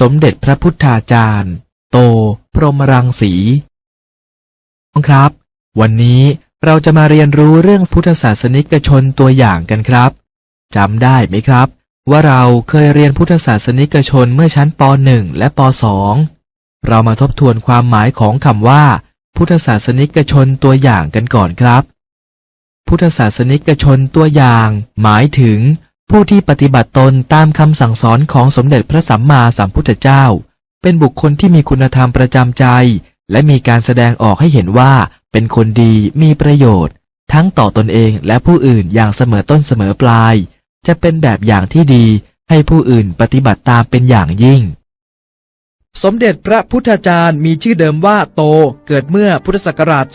สมเด็จพระพุทธาจารย์ โต พรหมรังสีครับ วันนี้เราจะมาเรียนรู้เรื่องพุทธศาสนิกชนตัวอย่างกันครับจำได้ไหมครับ ว่าเราเคยเรียนพุทธศาสนิกชนเมื่อชั้นป .1 และป .2 เรามาทบทวนความหมายของคำว่า พุทธศาสนิกชนตัวอย่างกันก่อนครับ พุทธศาสนิกชนตัวอย่าง หมายถึง ผู้ที่ปฏิบัติตนตามคำสั่งสอนของสมเด็จพระสัมมาสัมพุทธเจ้า เป็นบุคคลที่มีคุณธรรมประจำใจ และมีการแสดงออกให้เห็นว่าเป็นคนดีมีประโยชน์ ทั้งต่อตนเองและผู้อื่นอย่างเสมอต้นเสมอปลาย จะเป็นแบบอย่างที่ดีให้ผู้อื่นปฏิบัติตามเป็นอย่างยิ่ง สมเด็จพระพุทธจารย์มีชื่อเดิมว่าโตเกิดเมื่อพุทธศักราช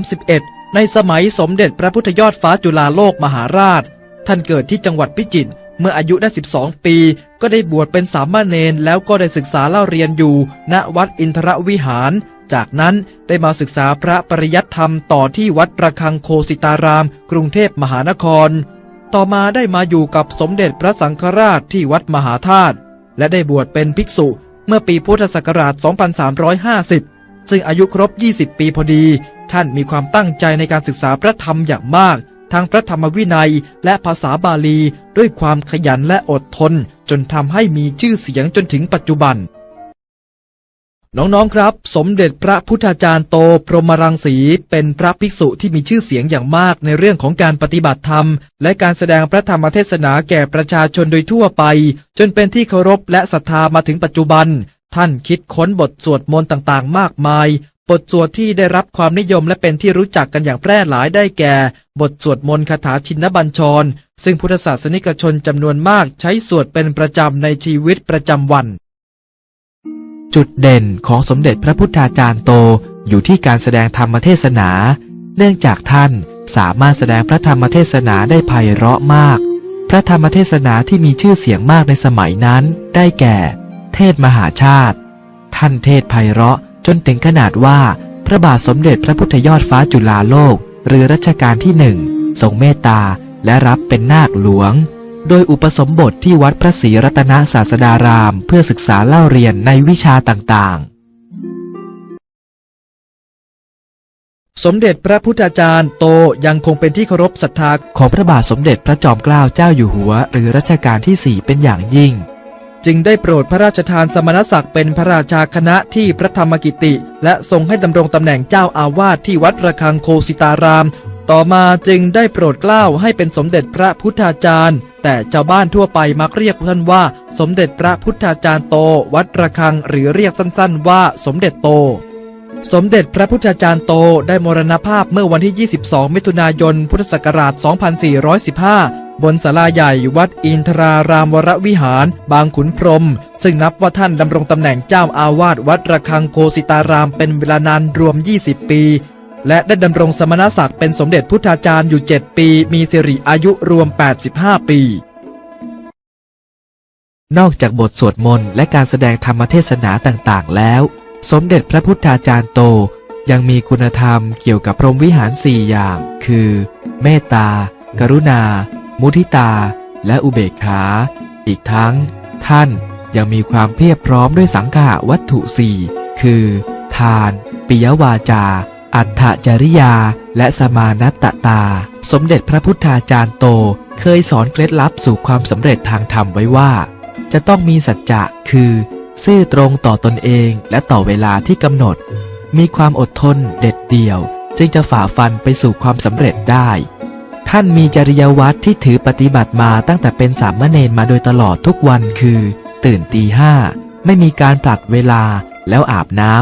2331 ในสมัยสมเด็จพระพุทธยอดฟ้าจุฬาโลกมหาราช ท่านเกิดที่จังหวัดพิจิตรเมื่ออายุได้ 12 ปี ก็ได้บวชเป็นสามเณรแล้วก็ได้ศึกษาเล่าเรียนอยู่ ณวัดอินทรวิหาร จากนั้นได้มาศึกษาพระปริยัติธรรมต่อที่วัดระฆังโคสิตาราม กรุงเทพมหานคร ต่อมาได้มาอยู่กับสมเด็จพระสังฆราชที่วัดมหาธาตุและได้บวชเป็นภิกษุเมื่อปีพุทธศักราช 2350 ซึ่งอายุครบ 20 ปีพอดี ท่านมีความตั้งใจในการศึกษาพระธรรมอย่างมาก ทั้งพระธรรมวินัยและภาษาบาลีด้วยความขยันและอดทน จนทำให้มีชื่อเสียงจนถึงปัจจุบัน น้องๆครับ สมเด็จพระพุทธาจารย์โตพรหมรังสีเป็นพระภิกษุที่มีชื่อเสียงอย่างมากในเรื่องของการปฏิบัติธรรม และการแสดงพระธรรมเทศนาแก่ประชาชนโดยทั่วไป จนเป็นที่เคารพและศรัทธามาถึงปัจจุบัน ท่านคิดค้นบทสวดมนต์ต่างๆ มากมาย บทสวดที่ได้รับความนิยมและเป็นที่รู้จักกันอย่างแพร่หลายได้แก่ บทสวดมนต์คาถาชินบัญชร ซึ่งพุทธศาสนิกชนจำนวนมากใช้สวดเป็นประจำในชีวิตประจำวัน จุดเด่นของสมเด็จพระพุทธาจารย์โตอยู่ที่การแสดงธรรมเทศนา เนื่องจากท่านสามารถแสดงพระธรรมเทศนาได้ไพเราะมาก พระธรรมเทศนาที่มีชื่อเสียงมากในสมัยนั้น ได้แก่ เทศมหาชาติ ท่านเทศไพเราะ จนถึงขนาดว่าพระบาทสมเด็จพระพุทธยอดฟ้าจุฬาโลก หรือรัชกาลที่หนึ่งทรงเมตตาและรับเป็นนาคหลวง โดยอุปสมบทที่วัดพระศรีรัตนศาสดาราม เพื่อศึกษาเล่าเรียนในวิชาต่างๆ สมเด็จพระพุทธาจารย์โตยังคงเป็นที่เคารพศรัทธาของพระบาทสมเด็จพระจอมเกล้าเจ้าอยู่หัว หรือรัชกาลที่4เป็นอย่างยิ่ง จึงได้โปรดพระราชทานสมณศักดิ์เป็นพระราชาคณะที่พระธรรมกิติ และทรงให้ดำรงตำแหน่งเจ้าอาวาสที่วัดระฆังโคสิตาราม ต่อมาจึงได้โปรดเกล้าให้เป็นสมเด็จพระพุทธาจารย์ แต่ชาวบ้านทั่วไปมักเรียกท่านว่า สมเด็จพระพุทธาจารย์โต วัดระฆังหรือเรียกสั้นๆ ว่าสมเด็จโตสมเด็จพระพุทธาจารย์โตได้มรณภาพเมื่อวันที่ 22 มิถุนายน พุทธศักราช 2415 บนศาลาใหญ่วัดอินทรารามวรวิหาร บางขุนพรม ซึ่งนับว่าท่านดำรงตำแหน่งเจ้าอาวาสวัดระฆังโคสิตารามเป็นเวลานานรวม 20 ปี และได้ดำรงสมณศักดิ์เป็นสมเด็จพุทธาจารย์อยู่ 7 ปี มีสิริอายุรวม 85 ปี นอกจากบทสวดมนต์และการแสดงธรรมเทศนาต่างๆ แล้ว สมเด็จพระพุทธาจารย์โตยังมีคุณธรรมเกี่ยวกับพรหมวิหารสี่อย่าง คือ เมตตา กรุณา มุทิตา และอุเบกขา อีกทั้ง ท่านยังมีความเพียบพร้อมด้วยสังฆะวัตถุสี่คือ ทาน ปิยวาจา อัฏฐจริยา และสมานัตตตา สมเด็จพระพุทธาจารย์โตเคยสอนเคล็ดลับสู่ความสำเร็จทางธรรมไว้ว่า จะต้องมีสัจจะคือ ซื่อตรงต่อตนเองและต่อเวลาที่กำหนด มีความอดทนเด็ดเดี่ยว จึงจะฝ่าฟันไปสู่ความสำเร็จได้ ท่านมีจริยวัตรที่ถือปฏิบัติมาตั้งแต่เป็นสามเณรมาโดยตลอดทุกวันคือ ตื่นตีห้า ไม่มีการผลัดเวลาแล้วอาบน้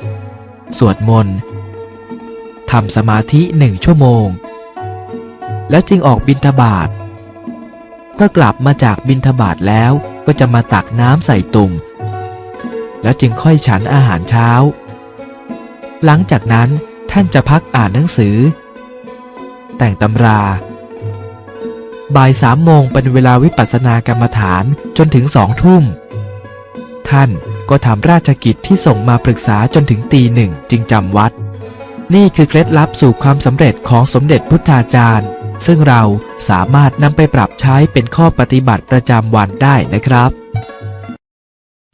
ำสวดมนต์ทำสมาธิหนึ่งชั่วโมง แล้วจึงออกบิณฑบาตเมื่อกลับมาจากบินทบาทแล้วก็จะมาตักน้ำใส่ตุ่ม แล้วจึงค่อยฉันอาหารเช้า หลังจากนั้นท่านจะพักอ่านหนังสือ แต่งตำรา บ่ายสามโมงเป็นเวลาวิปัสสนากรรมฐานจนถึงสองทุ่ม ท่านก็ทำราชกิจที่ส่งมาปรึกษาจนถึงตีหนึ่งจึงจำวัด นี่คือเคล็ดลับสู่ความสำเร็จของสมเด็จพุทธาจารย์ ซึ่งเราสามารถนำไปปรับใช้เป็นข้อปฏิบัติประจำวันได้นะครับ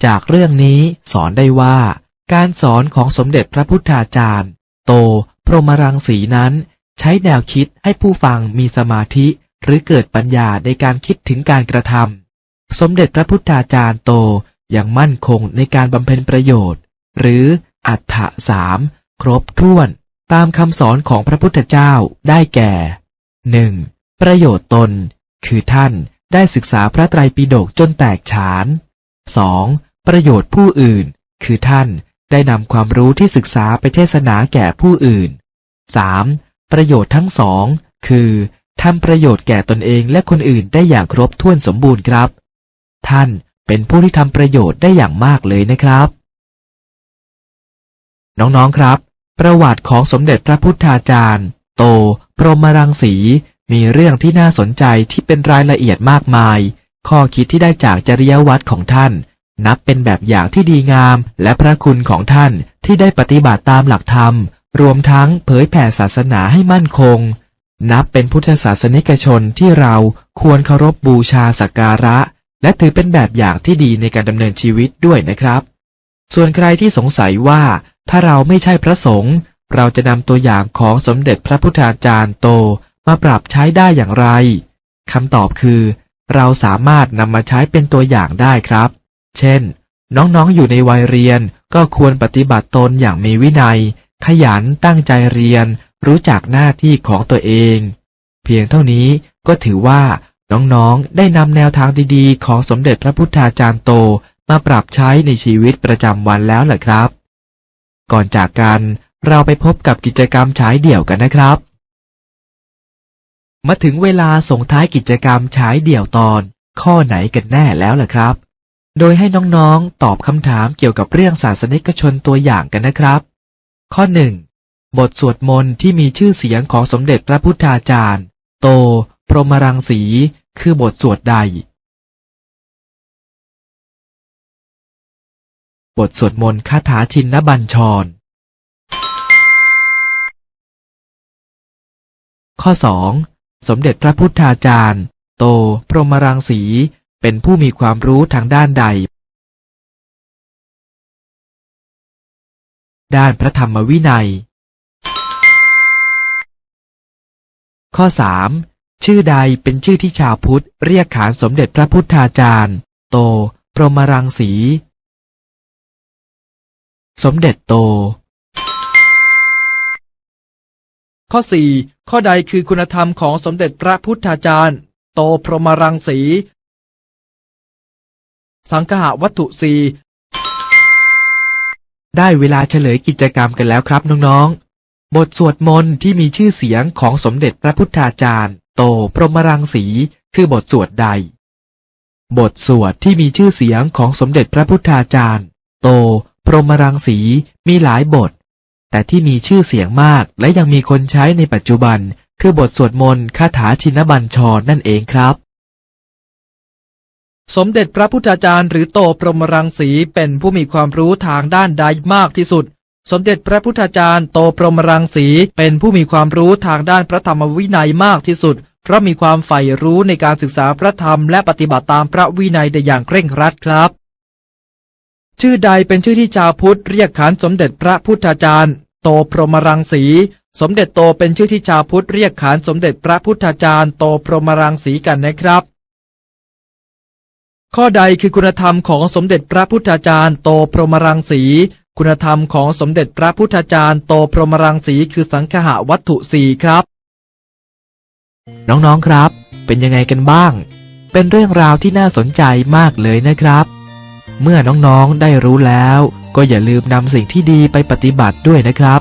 จากเรื่องนี้สอนได้ว่า การสอนของสมเด็จพระพุทธาจารย์ โตพรหมรังสีนั้น ใช้แนวคิดให้ผู้ฟังมีสมาธิ หรือเกิดปัญญาในการคิดถึงการกระทำสมเด็จพระพุทธาจารย์โตอยังมั่นคงในการบำเพ็ญประโยชน์ หรืออัฏฐะสามครบถ้วน ตามคำสอนของพระพุทธเจ้าได้แก่ 1. ประโยชน์ตน คือท่านได้ศึกษาพระไตรปิฎกจนแตกฉาน 2. ประโยชน์ผู้อื่น คือท่านได้นำความรู้ที่ศึกษาไปเทศนาแก่ผู้อื่น 3. ประโยชน์ทั้งสอง คือทำประโยชน์แก่ตนเองและคนอื่นได้อย่างครบถ้วนสมบูรณ์ครับ ท่านเป็นผู้ที่ทำประโยชน์ได้อย่างมากเลยนะครับ น้องๆครับ ประวัติของสมเด็จพระพุทธาจารย์ โต พรหมรังสี มีเรื่องที่น่าสนใจที่เป็นรายละเอียดมากมาย ข้อคิดที่ได้จากจริยวัตรของท่าน นับเป็นแบบอย่างที่ดีงาม และพระคุณของท่านที่ได้ปฏิบัติตามหลักธรรม รวมทั้งเผยแผ่ศาสนาให้มั่นคง นับเป็นพุทธศาสนิกชนที่เราควรเคารพบูชาสักการะ และถือเป็นแบบอย่างที่ดีในการดำเนินชีวิตด้วยนะครับ ส่วนใครที่สงสัยว่าถ้าเราไม่ใช่พระสงฆ์เราจะนำตัวอย่างของสมเด็จพระพุทธาจารย์โตมาปรับใช้ได้อย่างไรคำตอบคือ เราสามารถนำมาใช้เป็นตัวอย่างได้ครับ เช่น น้องๆอยู่ในวัยเรียนก็ควรปฏิบัติตนอย่างมีวินัย ขยันตั้งใจเรียน รู้จักหน้าที่ของตัวเอง เพียงเท่านี้ก็ถือว่าน้องๆ ได้นำแนวทางดีๆ ของสมเด็จพระพุทธาจารย์โตมาปรับใช้ในชีวิตประจำวันแล้วแหละครับ ก่อนจากกันเราไปพบกับกิจกรรมฉายเดี่ยวกันนะครับ มาถึงเวลาส่งท้ายกิจกรรมฉายเดี่ยวตอน ข้อไหนกันแน่แล้วล่ะครับ โดยให้น้องๆ ตอบคำถามเกี่ยวกับเรื่องศาสนิกชนตัวอย่างกันนะครับ ข้อหนึ่งบทสวดมนต์ที่มีชื่อเสียงของสมเด็จพระพุทธาจารย์ โต พรหมรังสี คือบทสวดใด บทสวดมนต์คาถาชินบัญชร ข้อ 2. สมเด็จพระพุทธาจารย์ โต พรหมรังสี เป็นผู้มีความรู้ทางด้านใด ด้านพระธรรมวินัย ข้อ 3. ชื่อใดเป็นชื่อที่ชาวพุทธเรียกขานสมเด็จพระพุทธาจารย์ โต พรหมรังสี สมเด็จโต ข้อ 4 ข้อใดคือคุณธรรมของสมเด็จพระพุทธาจารย์ โตพรหมรังสี สังคหาวัตถุสี ได้เวลาเฉลยกิจกรรมกันแล้วครับน้องๆ บทสวดมนต์ที่มีชื่อเสียงของสมเด็จพระพุทธาจารย์ โตพรหมรังสี คือบทสวดใด บทสวดที่มีชื่อเสียงของสมเด็จพระพุทธาจารย์ โต พรหมรังสีมีหลายบท แต่ที่มีชื่อเสียงมากและยังมีคนใช้ในปัจจุบัน คือบทสวดมนต์คาถาชินบัญชรนั่นเองครับ สมเด็จพระพุทธาจารย์หรือโตพรหมรังสีเป็นผู้มีความรู้ทางด้านใดมากที่สุด สมเด็จพระพุทธาจารย์โตพรหมรังสีเป็นผู้มีความรู้ทางด้านพระธรรมวินัยมากที่สุด เพราะมีความใฝ่รู้ในการศึกษาพระธรรมและปฏิบัติตามพระวินัยได้อย่างเคร่งครัดครับ ชื่อใดเป็นชื่อที่ชาวพุทธเรียกขานสมเด็จพระพุทธาจารย์ โตพรหมรังสีสมเด็จโตเป็นชื่อที่ชาวพุทธเรียกขานสมเด็จพระพุทธาจารย์โตพรหมรังสีกันนะครับ ข้อใดคือคุณธรรมของสมเด็จพระพุทธาจารย์โตพรหมรังสี คุณธรรมของสมเด็จพระพุทธาจารย์โตพรหมรังสีคือสังคหวัตถุสี่ครับ น้องๆครับ เป็นยังไงกันบ้าง เป็นเรื่องราวที่น่าสนใจมากเลยนะครับ เมื่อน้องๆได้รู้แล้ว ก็อย่าลืมนำสิ่งที่ดีไปปฏิบัติด้วยนะครับ